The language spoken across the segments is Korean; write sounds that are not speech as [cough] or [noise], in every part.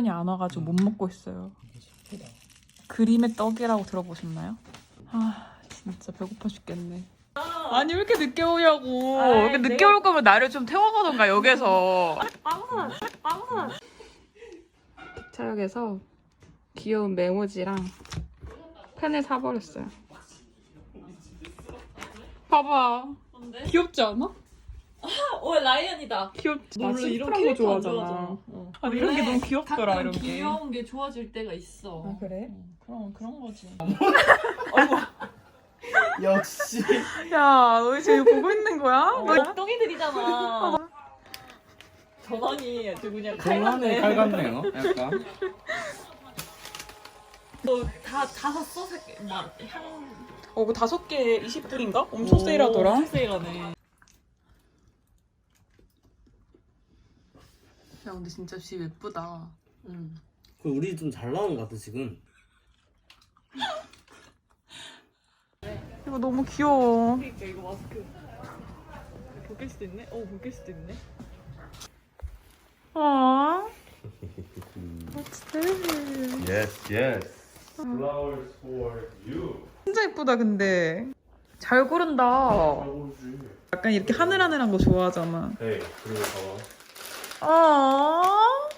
뮤지언이 안 와가지고 못 먹고 있어요. 그림의 떡이라고 들어보셨나요? 아 진짜 배고파 죽겠네. 아니 왜 이렇게 늦게 오냐고. 아이, 이렇게 늦게 내가- 올 거면 나를 좀 태워가던가 역에서. 빵사 빵사 차역에서 귀여운 메모지랑 펜을 사버렸어요. 봐봐. 뭔데? 귀엽지 않아? 오 라이언이다 귀엽지. 나 심플한 거 좋아하잖아. 좋아하잖아. 어. 아, 이런 게 너무 귀엽더라, 가끔 이런 게. 귀여운 게 좋아질 때가 있어 아, 그래? 응, 그럼 그런 거지 [laughs] 역시 야, 너 지금 보고 있는 거야? 너 엉덩이들이잖아 전원이 아주 그냥 칼같네 칼같네요 약간 너다 다 샀어? 막향 어, 그 다섯 개에 20불인가? 엄청 세일하더라. 엄청 세일하네 야, 근데 진짜 집 예쁘다. 응. 그 우리 좀 잘 나온 것 같아 지금 이거 너무 귀여워. 그러니까 이거 마스크 벗길 수도 있네? 어 벗길 수도 있네 아. [laughs] What's this? Yes, yes. Flowers for you. 진짜 예쁘다, 근데. 잘 고른다. 고르지. 약간 이렇게 하늘하늘한 거 좋아하잖아. 네, 그리고 봐봐. 아.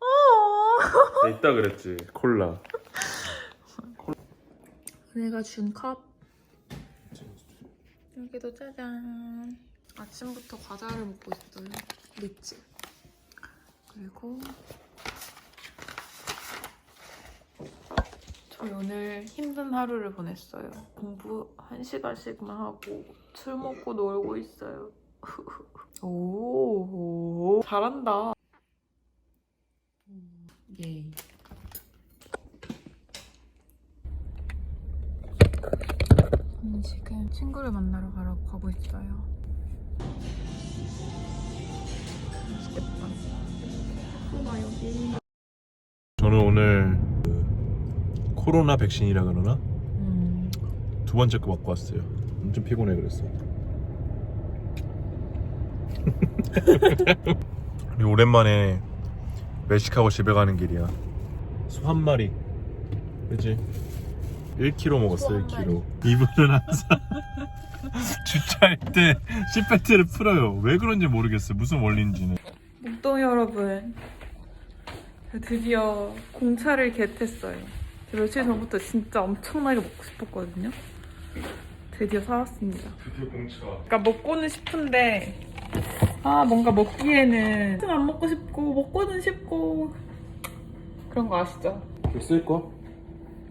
아. 네, 있다 그랬지. 콜라. 내가 준 컵. 여기도 짜잔. 아침부터 과자를 먹고 있어요. 리치. 그리고 저희 오늘 힘든 하루를 보냈어요. 공부 한 시간씩만 하고 술 먹고 놀고 있어요. 오, 잘한다. 예이 저는 지금 친구를 만나러 가라고 가고 있어요. 맛있겠다. 저는 오늘 그 코로나 백신이라 그러나 음, 두 번째 거 맞고 왔어요. 엄청 피곤해 그랬어. [laughs] 그리고 오랜만에 외식하고 집에 가는 길이야. 소 한 마리. 그지? 1kg 먹었어, 1kg. 이분은 항상 주차할 때 시트벨트를 풀어요. 왜 그런지 모르겠어. 무슨 원리인지는. 목동 여러분, 드디어 공차를 겟했어요. 제가 며칠 전부터 진짜 엄청나게 먹고 싶었거든요. 드디어 사왔습니다. 드디어 공차. 그러니까 먹고는 싶은데 아 뭔가 먹기에는 좀안 먹고 싶고 먹고는 싶고 그런 거 아시죠? 쓸 거?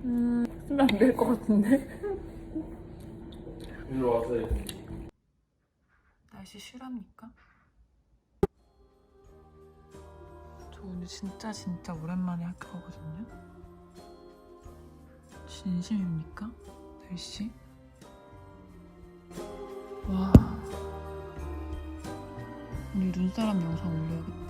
음 쓰면 안 될 것 같은데 [laughs] 일로 와서 날씨 실합니까? 저 오늘 진짜 진짜 오랜만에 학교 가거든요 진심입니까? 날씨? 와. 오늘 눈사람 영상 올려야겠다.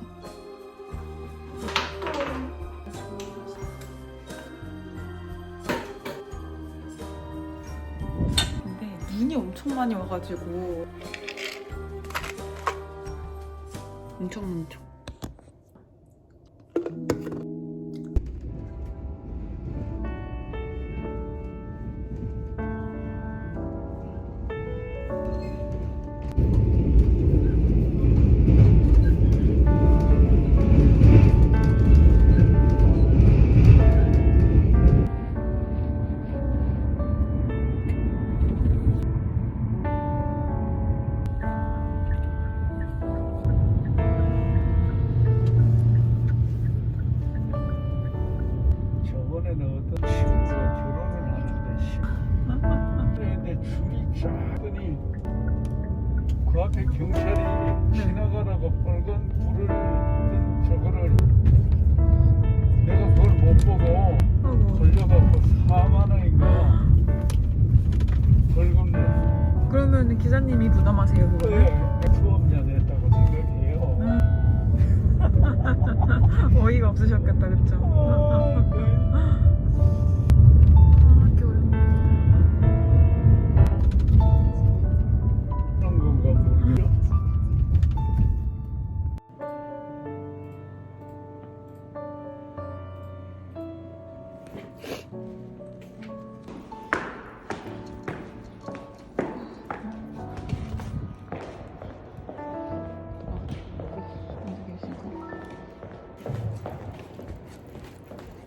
근데 눈이 엄청 많이 와가지고. 엄청 많죠. 그 앞에 경찰이 지나가라고 빨간 불을 든 저거를 내가 그걸 못 보고 걸려갖고 4만 원인가 벌금 냈어. 그러면 기사님이 부담하세요 그거를? 네, 수업자 냈다고 생각해요. [laughs] 어이가 없으셨겠다 그쵸? 아, 그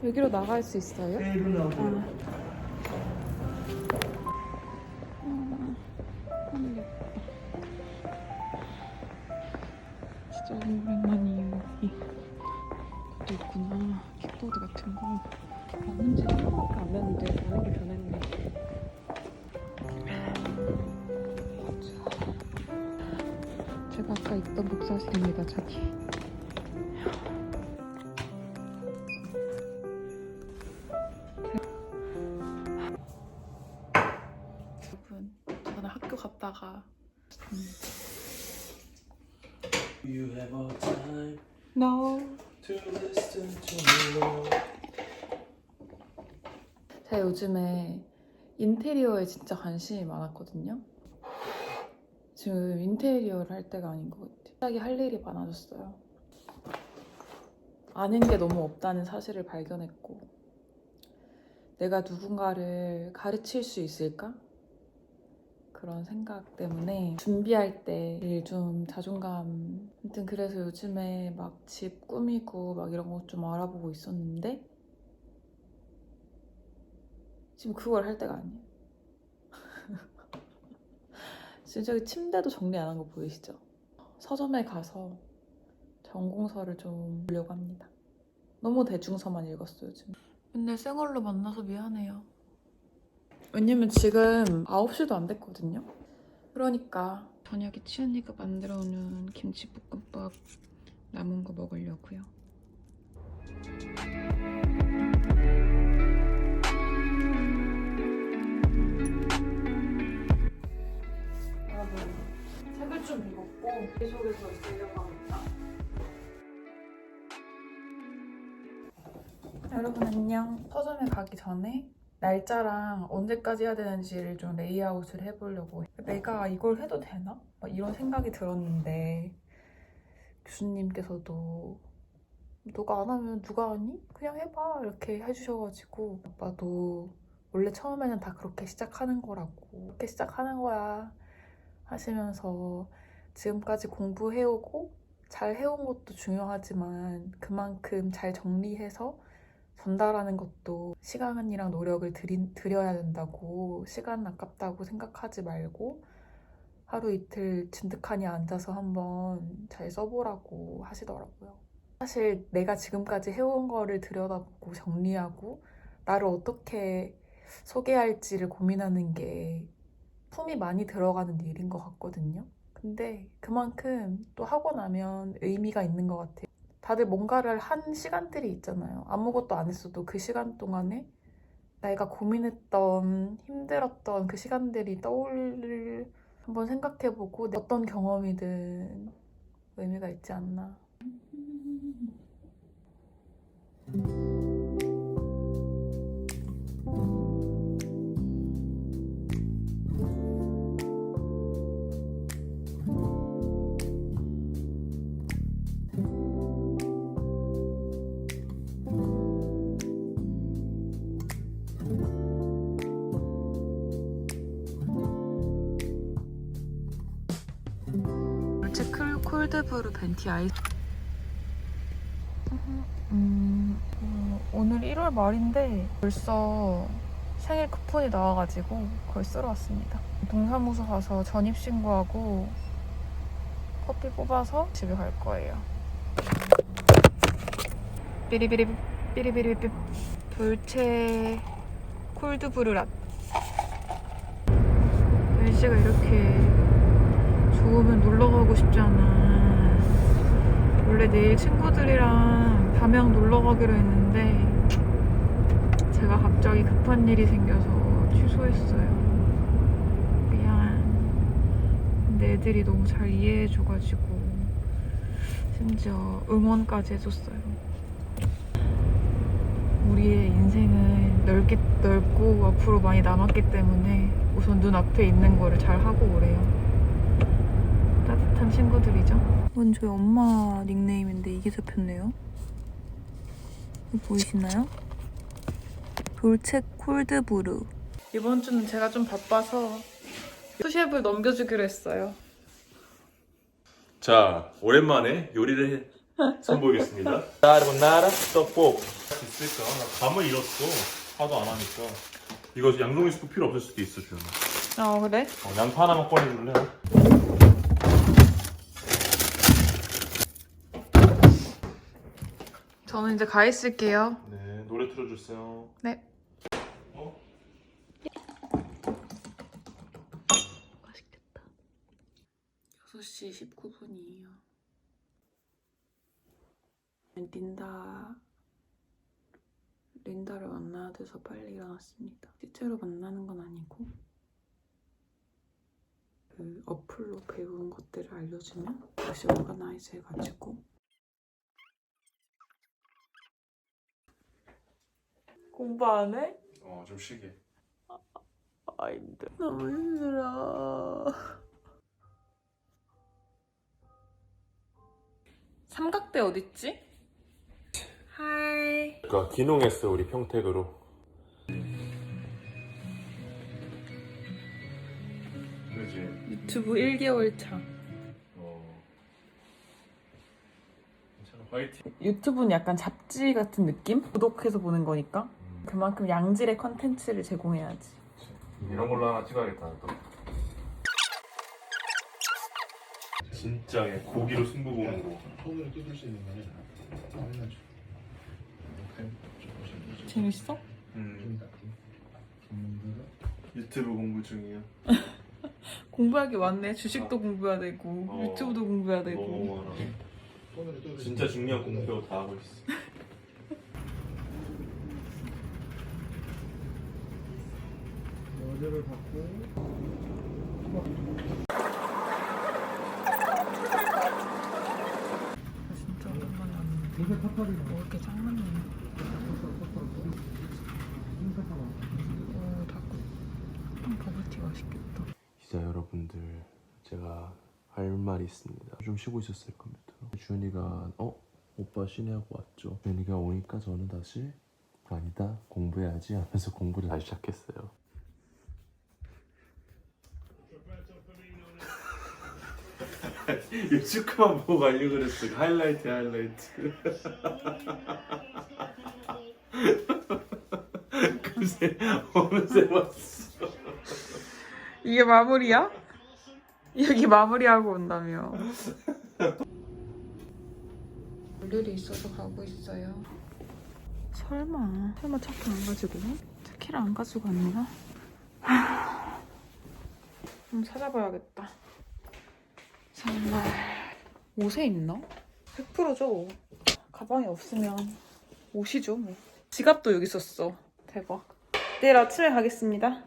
여기로 나갈 수 있어요? 네, 일로 나오세요. 아. 아까 있던 복사실입니다, 저기. 여러분, 저는 학교 갔다가 You have a time No. to listen to me. 제가 요즘에 인테리어에 진짜 관심이 많았거든요. 지금 인테리어를 할 때가 아닌 것 같아요. 갑자기 할 일이 많아졌어요. 아는 게 너무 없다는 사실을 발견했고, 내가 누군가를 가르칠 수 있을까? 그런 생각 때문에 준비할 때좀 자존감. 아무튼 그래서 요즘에 막 집 꾸미고 막 이런 거 좀 알아보고 있었는데, 지금 그걸 할 때가 아니에요. 지금 저기 침대도 정리 안 한 거 보이시죠? 서점에 가서 전공서를 좀 보려고 합니다. 너무 대중서만 읽었어요, 지금. 맨날 쌩얼로 만나서 미안해요. 왜냐면 지금 9시도 안 됐거든요. 그러니까 저녁에 치은이가 만들어놓은 김치볶음밥 남은 거 먹으려고요. 좀 읽었고 계속해서 쓰려고 합니다. 여러분 안녕. 서점에 가기 전에 날짜랑 언제까지 해야 되는지를 좀 레이아웃을 해보려고 해. 내가 이걸 해도 되나? 막 이런 생각이 들었는데 교수님께서도 너가 안 하면 누가 하니? 그냥 해봐 이렇게 해주셔가지고 아빠도 원래 처음에는 다 그렇게 시작하는 거라고 그렇게 시작하는 거야 하시면서 지금까지 공부해오고 잘 해온 것도 중요하지만 그만큼 잘 정리해서 전달하는 것도 시간이랑 노력을 들인, 들여야 된다고 시간 아깝다고 생각하지 말고 하루 이틀 진득하니 앉아서 한번 잘 써보라고 하시더라고요. 사실 내가 지금까지 해온 거를 들여다보고 정리하고 나를 어떻게 소개할지를 고민하는 게 품이 많이 들어가는 일인 것 같거든요. 근데 그만큼 또 하고 나면 의미가 있는 것 같아요. 다들 뭔가를 한 시간들이 있잖아요. 아무것도 안 했어도 그 시간 동안에 내가 고민했던, 힘들었던 그 시간들이 떠올릴 한번 생각해보고 어떤 경험이든 의미가 있지 않나. 쿨, 콜드브루 벤티 아이스 음, 어, 오늘 1월 말인데 벌써 생일 쿠폰이 나와가지고 그걸 쓰러 왔습니다. 동사무소 가서 전입신고하고 커피 뽑아서 집에 갈 거예요. 삐리비리 삐리비리 삐. 돌체 콜드브루 랏 날씨가 이렇게 좋으면 놀러 가고 싶잖아. 원래 내일 친구들이랑 담양 놀러 가기로 했는데 제가 갑자기 급한 일이 생겨서 취소했어요. 미안. 근데 애들이 너무 잘 이해해줘가지고 심지어 응원까지 해줬어요. 우리의 인생은 넓게 넓고 앞으로 많이 남았기 때문에 우선 눈앞에 있는 거를 잘 하고 오래요. 친구들이죠. 이건 저희 엄마 닉네임인데 이게 잡혔네요. 보이시나요? 돌체 콜드브루. 이번 주는 제가 좀 바빠서 수시앱을 넘겨주기로 했어요. 자 오랜만에 요리를 해- 선보이겠습니다. [laughs] 까르보나라 떡볶. 있을까? 나 감을 잃었어. 하도 안 하니까. 이거 양송이 스프 필요 없을 수도 있어, 주연아. 어 그래? 어, 양파 하나만 꺼내줄래? 저는 이제 가 있을게요. 네, 노래 틀어주세요. 네. 어? 맛있겠다. 6시 19분이에요. 린다, 린다를 만나야 돼서 빨리 일어났습니다. 실제로 만나는 건 아니고, 그 어플로 배운 것들을 알려주면 다시 오가나이즈 해가지고 공부 안 해? 어, 좀 쉬게. 아 힘들어. 너무 힘들어. 삼각대 어딨지? 하이. 그러니까 귀농했어, 우리 평택으로. 그지? 유튜브 1개월 차. 어. 괜찮아, 화이팅. 유튜브는 약간 잡지 같은 느낌? 구독해서 보는 거니까. 그만큼 양질의 컨텐츠를 제공해야지. 이런 걸로 하나 찍어야겠다, 또. 진짜 그냥 고기로 승부 보는 거. 손으로 뜯을 수 있는 거는 당연하죠. 재밌어? 음, 유튜브 공부 중이야. 공부할 게 많네. 주식도 공부해야 되고, 어. 유튜브도 공부해야 되고. 너무 많아. 손으로 뜯을 수 진짜 중요한 공표 다 하고 있어. 여자를 받고 진짜 오랜만에 왔는데. 이게 탑탑이 먹을 게짱 많네. 오, 닭. 음, 버블티 맛있겠다. 기자 여러분들 제가 할 말이 있습니다. 좀 쉬고 있었을 겁니다. 주현이가 어 오빠 쉬네 하고 왔죠. 주현이가 오니까 저는 다시 아니다 공부해야지 하면서 공부를 다시 시작했어요. [laughs] 유튜브만 보고 가려고 그랬어. 하이라이트, 하이라이트. [laughs] 그새 어느새 봤어. 이게 마무리야? 여기 마무리하고 온다며. 볼 일이 있어서 가고 있어요. 설마, 설마 차키 안 가지고? 차키를 안 가지고 왔나? 하... 좀 찾아봐야겠다. 정말 옷에 있나? 100%죠. 가방이 없으면 옷이죠. 뭐. 지갑도 여기 있었어. 대박. 내일 아침에 가겠습니다.